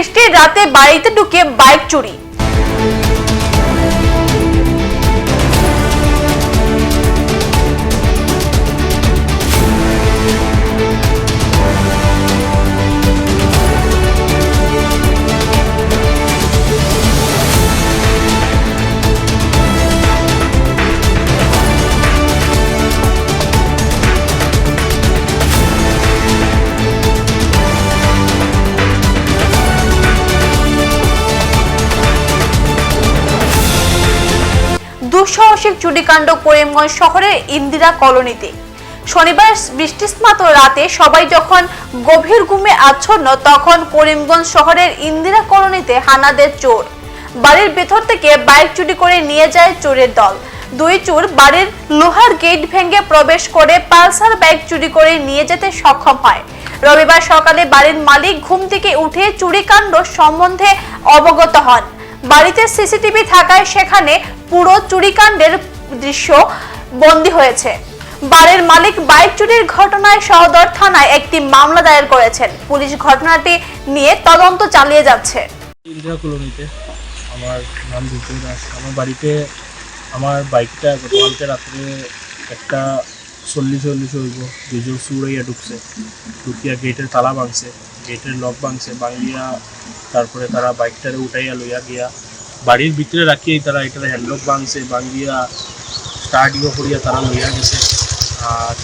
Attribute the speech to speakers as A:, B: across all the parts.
A: বৃষ্টির রাতে বাড়িতে ঢুকে বাইক চুরি। দুঃসাহসিক চুরিকাণ্ড করিমগঞ্জ শহরের ইন্দিরা কলোনিতে। শনিবার বৃষ্টিস্নাত রাতে সবাই যখন গভীর ঘুমে আচ্ছন্ন, তখন করিমগঞ্জ শহরের ইন্দিরা কলোনিতে হানাদের চোর। বাড়ির ভেতর থেকে বাইক চুরি করে নিয়ে যায় চোরের দল। দুই চোর বাড়ির লোহার গেট ভেঙে প্রবেশ করে পালসার বাইক চুরি করে নিয়ে যেতে সক্ষম হয়। রবিবার সকালে বাড়ির মালিক ঘুম থেকে উঠে চুরিকাণ্ড সম্বন্ধে অবগত হন। বাড়িতে সিসিটিভি থাকায় সেখানে পুরো চুরিকাণ্ডের দৃশ্য বন্দী হয়েছে। বাড়ির মালিক বাইক চুরির ঘটনায় সহদর থানায় একটি মামলা দায়ের করেছেন। পুলিশ ঘটনাটি নিয়ে তদন্ত চালিয়ে যাচ্ছে।
B: আমার নাম দাস। আমার বাড়িতে আমার বাইকটা গতকালকে রাত্রে একটা চল্লিশ চল্লিশ হইব। দুজন সুরাইয়া ঢুকছে। ঢুকিয়া গেটের তালা ভাঙছে। গেটের লক ভাঙছে ভাঙিয়া তারপরে তারা বাইকটারে উঠাইয়া লইয়া গিয়া বাড়ির ভিতরে রাখিয়াই তারা এটার হ্যান্ডলক ভাঙছে ভাঙিয়া স্টার্ট ইয়ে করিয়া তারা লইয়া গেছে। আর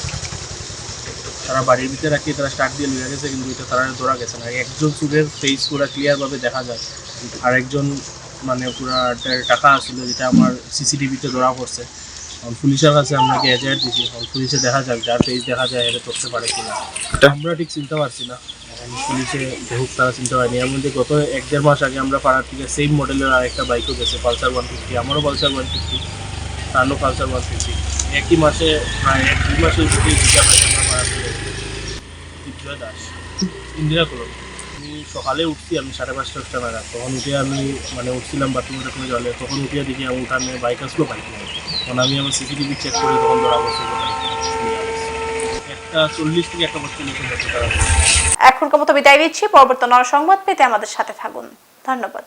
B: তারা বাড়ির ভিতরে রাখিয়ে তারা স্টার্ট দিয়ে লইয়া গেছে কিন্তু এটা তারা ধরা গেছে না। একজন চুরের ফেস পুরা ক্লিয়ারভাবে দেখা যায়। আর একজন মানে পুরা টাকা আসছিল যেটা আমার সিসিটিভিতে ধরা পড়ছে। পুলিশের কাছে আপনাকে এজাহার দিছি। পুলিশে দেখা যাক যার ফেস দেখা যায় এটা করতে পারে কিনা। আমরা ঠিক চিনতে পারছি না। পুলিশে দেখুক তারা চিনতে পারেনি এর মধ্যে গত এক দেড় মাস আগে আমরা পাড়ার থেকে সেম মডেলের আর একটা বাইকও গেছে পালসার ওয়ান ফিফটি আমারও পালসার ওয়ান ফিফটি তারও পালসার ওয়ান ফিফটি একই মাসে, প্রায় এক দুই মাসের ভিতরে দুটা বাইক আমরা পাড়ার থেকে বিজয় দাস ইন্দিরা কলোনি আমি সকালে উঠছি, আমি সাড়ে পাঁচটা, ছটা নাগাদ। তখন উঠে আমি মানে উঠছিলাম বাথরুমে টাথরুমে জলে, তখন উঠে দেখি আমি উঠানে বাইক আসলো বাইক নেই তখন আমি আমার সিসিটিভি চেক করি, তখন ধরা পড়ছে যে বাইক নিয়ে আসছে। একটা চল্লিশ থেকে একটা বছর
A: এখনকার মতো বিদায় দিচ্ছি পরবর্তী নর সংবাদ পেতে আমাদের সাথে থাকুন। ধন্যবাদ।